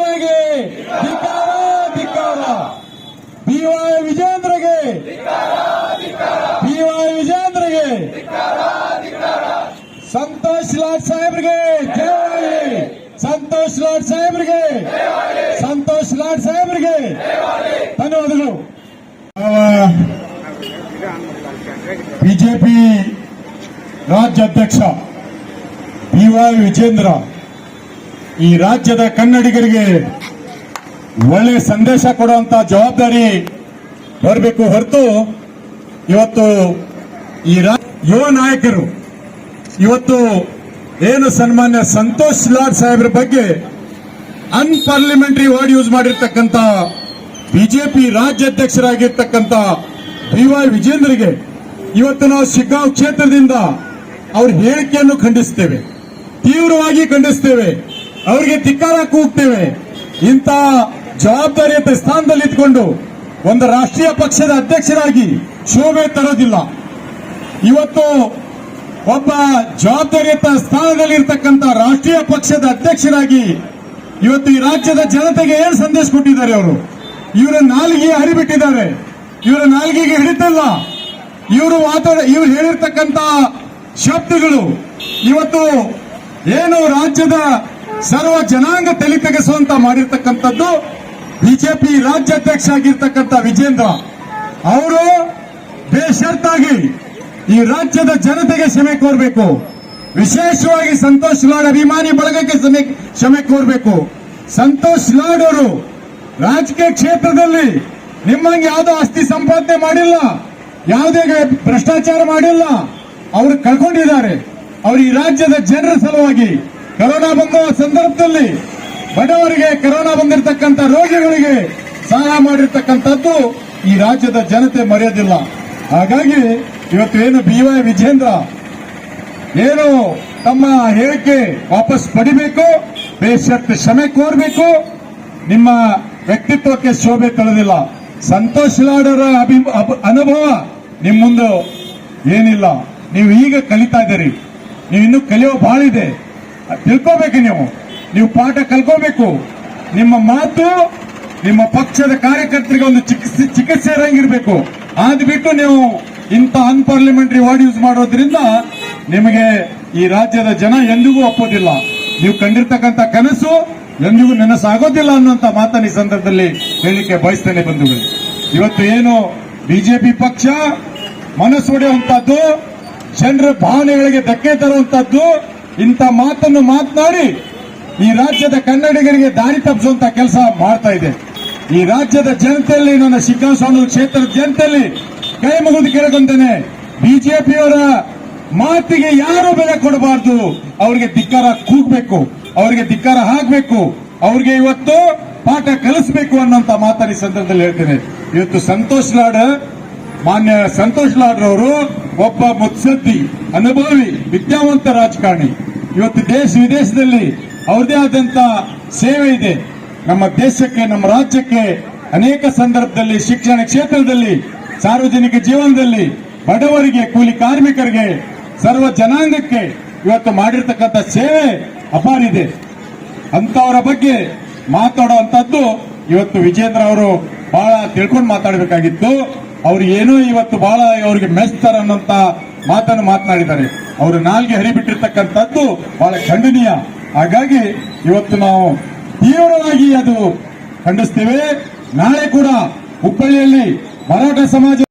ವಿಜೇಂದ್ರಗೆ ಧಿಕ್ಕಾರ ಧಿಕ್ಕಾರ. B Y ವಿಜೇಂದ್ರಗೆ ಬಿ ವೈ ವಿಜೇಂದ್ರಗೆ ಸಂತೋಷ್ ಲಾಡ್ ಸಾಹೇಬ್ರಿಗೆ ಜಯವಾಗಲಿ. ಸಂತೋಷ್ ಲಾಡ್ ಸಾಹೇಬ್ರಿಗೆ ಸಂತೋಷ್ ಲಾಡ್ ಸಾಹೇಬ್ರಿಗೆ ಧನ್ಯವಾದಗಳು. ಬಿಜೆಪಿ ರಾಜ್ಯಾಧ್ಯಕ್ಷ ಬಿ ವೈ ವಿಜೇಂದ್ರ ಈ ರಾಜ್ಯದ ಕನ್ನಡಿಗರಿಗೆ ಒಳ್ಳೆ ಸಂದೇಶ ಕೊಡುವಂತ ಜವಾಬ್ದಾರಿ ಬರಬೇಕು ಹೊರತು ಇವತ್ತು ಈ ಯುವ ನಾಯಕರು, ಇವತ್ತು ಏನು ಸನ್ಮಾನ್ಯ ಸಂತೋಷ್ ಲಾಡ್ ಸಾಹೇಬ್ರ ಬಗ್ಗೆ ಅನ್ಪಾರ್ಲಿಮೆಂಟರಿ ವರ್ಡ್ ಯೂಸ್ ಮಾಡಿರ್ತಕ್ಕಂಥ ಬಿಜೆಪಿ ರಾಜ್ಯಾಧ್ಯಕ್ಷರಾಗಿರ್ತಕ್ಕಂಥ ಬಿ ವೈ ವಿಜೇಂದ್ರಿಗೆ ಇವತ್ತು ನಾವು ಶಿಗ್ಗಾಂವ್ ಕ್ಷೇತ್ರದಿಂದ ಅವ್ರ ಹೇಳಿಕೆಯನ್ನು ಖಂಡಿಸ್ತೇವೆ. ತೀವ್ರವಾಗಿ ಖಂಡಿಸ್ತೇವೆ. ಅವರಿಗೆ ಧಿಕ್ಕಾರ ಕೂಗ್ತೇವೆ. ಇಂಥ ಜವಾಬ್ದಾರಿಯುತ ಸ್ಥಾನದಲ್ಲಿ ಇದ್ಕೊಂಡು ಒಂದು ರಾಷ್ಟ್ರೀಯ ಪಕ್ಷದ ಅಧ್ಯಕ್ಷರಾಗಿ ಶೋಭೆ ತರೋದಿಲ್ಲ. ಇವತ್ತು ಒಬ್ಬ ಜವಾಬ್ದಾರಿಯುತ ಸ್ಥಾನದಲ್ಲಿರ್ತಕ್ಕಂಥ ರಾಷ್ಟ್ರೀಯ ಪಕ್ಷದ ಅಧ್ಯಕ್ಷರಾಗಿ ಇವತ್ತು ಈ ರಾಜ್ಯದ ಜನತೆಗೆ ಏನು ಸಂದೇಶ ಕೊಟ್ಟಿದ್ದಾರೆ ಅವರು? ಇವರ ನಾಲಿಗೆ ಹರಿಬಿಟ್ಟಿದ್ದಾರೆ. ಇವರ ನಾಲಿಗೆಗೆ ಹಿಡಿತಲ್ಲ. ಇವರು ಮಾತಾಡ ಇವರು ಹೇಳಿರ್ತಕ್ಕಂಥ ಶಬ್ದಗಳು. ಇವತ್ತು ಏನು ರಾಜ್ಯದ ಸರ್ವ ಜನಾಂಗ ತಲೆ ತೆಗೆಸುವಂತ ಮಾಡಿರ್ತಕ್ಕಂಥದ್ದು ಬಿಜೆಪಿ ರಾಜ್ಯಾಧ್ಯಕ್ಷ ಆಗಿರ್ತಕ್ಕಂಥ ವಿಜೇಂದ್ರ ಅವರು ಬೇಷರ್ತಾಗಿ ಈ ರಾಜ್ಯದ ಜನತೆಗೆ ಕ್ಷಮೆ ಕೋರಬೇಕು. ವಿಶೇಷವಾಗಿ ಸಂತೋಷ್ ಲಾಡ್ ಅಭಿಮಾನಿ ಬಳಗಕ್ಕೆ ಕ್ಷಮೆ ಕೋರಬೇಕು. ಸಂತೋಷ್ ಲಾಡ್ ಅವರು ರಾಜಕೀಯ ಕ್ಷೇತ್ರದಲ್ಲಿ ನಿಮ್ಮಂಗೆ ಯಾವುದೋ ಆಸ್ತಿ ಸಂಪಾದನೆ ಮಾಡಿಲ್ಲ, ಯಾವುದೇ ಭ್ರಷ್ಟಾಚಾರ ಮಾಡಿಲ್ಲ, ಅವರು ಕಳ್ಕೊಂಡಿದ್ದಾರೆ. ಅವರು ಈ ರಾಜ್ಯದ ಜನರ ಸಲುವಾಗಿ ಕರೋನಾ ಬಂದ ಸಂದರ್ಭದಲ್ಲಿ ಬಡವರಿಗೆ ಕರೋನಾ ಬಂದಿರತಕ್ಕಂಥ ರೋಗಿಗಳಿಗೆ ಸಹಾಯ ಮಾಡಿರ್ತಕ್ಕಂಥದ್ದು ಈ ರಾಜ್ಯದ ಜನತೆ ಮರೆಯೋದಿಲ್ಲ. ಹಾಗಾಗಿ ಇವತ್ತು ಏನು ಬಿ ವೈ ವಿಜೇಂದ್ರ ಏನು ತಮ್ಮ ಹೇಳಿಕೆ ವಾಪಸ್ ಪಡಿಬೇಕು ಬೇಷತ್ತು ಕ್ಷಮೆ ಕೋರಬೇಕು, ನಿಮ್ಮ ವ್ಯಕ್ತಿತ್ವಕ್ಕೆ ಶೋಭೆ ತಳೆದಿಲ್ಲ. ಸಂತೋಷ್ ಲಾಡರ ಅಭಿ ಅನುಭವ ನಿಮ್ಮ ಮುಂದೆ ಏನಿಲ್ಲ. ನೀವು ಈಗ ಕಲಿತಾ ಇದ್ದೀರಿ. ನೀವು ಇನ್ನೂ ಕಲಿಯೋ ಬಾಳಿದೆ ತಿಳ್ಕೋಬೇಕು ನೀವು ನೀವು ಪಾಠ ಕಲ್ಕೋಬೇಕು. ನಿಮ್ಮ ಮಾತು ನಿಮ್ಮ ಪಕ್ಷದ ಕಾರ್ಯಕರ್ತರಿಗೆ ಒಂದು ಚಿಕಿತ್ಸೆ ಚಿಕಿತ್ಸೆ ಇರಂಗಿರ್ಬೇಕು ಅದ್ ಬಿಟ್ಟು ನೀವು ಇಂಥ ಅನ್ಪಾರ್ಲಿಮೆಂಟರಿ ವರ್ಡ್ ಯೂಸ್ ಮಾಡೋದ್ರಿಂದ ನಿಮಗೆ ಈ ರಾಜ್ಯದ ಜನ ಎಂದಿಗೂ ಒಪ್ಪೋದಿಲ್ಲ. ನೀವು ಕಂಡಿರ್ತಕ್ಕಂಥ ಕನಸು ಎಂದಿಗೂ ನೆನಸಾಗೋದಿಲ್ಲ ಅನ್ನುವಂತ ಮಾತನ್ನ ಈ ಸಂದರ್ಭದಲ್ಲಿ ಹೇಳಿಕೆ ಬಯಸ್ತೇನೆ ಬಂಧುಗಳು. ಇವತ್ತು ಏನು ಬಿಜೆಪಿ ಪಕ್ಷ ಮನಸ್ಸು ಹೊಡೆಯುವಂತಹದ್ದು ಜನರ ಭಾವನೆಗಳಿಗೆ ಧಕ್ಕೆ ತರುವಂತದ್ದು ಇಂಥ ಮಾತನ್ನು ಮಾತನಾಡಿ ಈ ರಾಜ್ಯದ ಕನ್ನಡಿಗರಿಗೆ ದಾರಿ ತಪ್ಪಿಸುವಂತ ಕೆಲಸ ಮಾಡ್ತಾ ಇದೆ. ಈ ರಾಜ್ಯದ ಜನತೆಯಲ್ಲಿ ನನ್ನ ಶಿಗ್ಗಾಂಸ್ವಾಮಿ ಕ್ಷೇತ್ರದ ಜನತೆಯಲ್ಲಿ ಕೈ ಮುಗಿದು ಕೇಳ್ಕೊಂತೇನೆ. ಬಿಜೆಪಿಯವರ ಮಾತಿಗೆ ಯಾರು ಬೆಲೆ ಕೊಡಬಾರ್ದು? ಅವರಿಗೆ ಧಿಕ್ಕಾರ ಕೂಗ್ಬೇಕು, ಅವರಿಗೆ ಧಿಕ್ಕಾರ ಹಾಕ್ಬೇಕು ಅವ್ರಿಗೆ ಇವತ್ತು ಪಾಠ ಕಲಿಸಬೇಕು ಅನ್ನೋಂತ ಮಾತನ್ನ ಈ ಸಂದರ್ಭದಲ್ಲಿ ಹೇಳ್ತೇನೆ. ಇವತ್ತು ಸಂತೋಷ್ ಲಾಡ್, ಮಾನ್ಯ ಸಂತೋಷ್ ಲಾಡ್ರವರು ಒಬ್ಬ ಮುತ್ಸದ್ದಿ, ಅನುಭವಿ, ವಿದ್ಯಾವಂತ ರಾಜಕಾರಣಿ. ಇವತ್ತು ದೇಶ ವಿದೇಶದಲ್ಲಿ ಅವ್ರದೇ ಆದಂತ ಸೇವೆ ಇದೆ. ನಮ್ಮ ದೇಶಕ್ಕೆ, ನಮ್ಮ ರಾಜ್ಯಕ್ಕೆ ಅನೇಕ ಸಂದರ್ಭದಲ್ಲಿ, ಶಿಕ್ಷಣ ಕ್ಷೇತ್ರದಲ್ಲಿ, ಸಾರ್ವಜನಿಕ ಜೀವನದಲ್ಲಿ ಬಡವರಿಗೆ, ಕೂಲಿ ಕಾರ್ಮಿಕರಿಗೆ, ಸರ್ವ ಜನಾಂಗಕ್ಕೆ ಇವತ್ತು ಮಾಡಿರ್ತಕ್ಕಂಥ ಸೇವೆ ಅಪಾರಿದೆ. ಅಂತವರ ಬಗ್ಗೆ ಮಾತಾಡುವಂತದ್ದು ಇವತ್ತು ವಿಜೇಂದ್ರ ಅವರು ಬಹಳ ತಿಳ್ಕೊಂಡು ಮಾತಾಡಬೇಕಾಗಿತ್ತು. ಅವ್ರು ಏನೋ ಇವತ್ತು ಬಹಳ ಅವರಿಗೆ ಮೆಚ್ತಾರ ಅನ್ನೋಂತ ಮಾತನ್ನು ಮಾತನಾಡಿದ್ದಾರೆ. ಅವರು ನಾಲ್ಗೆ ಹರಿಬಿಟ್ಟಿರ್ತಕ್ಕಂಥದ್ದು ಬಹಳ ಖಂಡನೀಯ. ಹಾಗಾಗಿ ಇವತ್ತು ನಾವು ತೀವ್ರವಾಗಿ ಅದು ಖಂಡಿಸ್ತೇವೆ. ನಾಳೆ ಕೂಡ ಹುಬ್ಬಳ್ಳಿಯಲ್ಲಿ ಮರಾಠ ಸಮಾಜ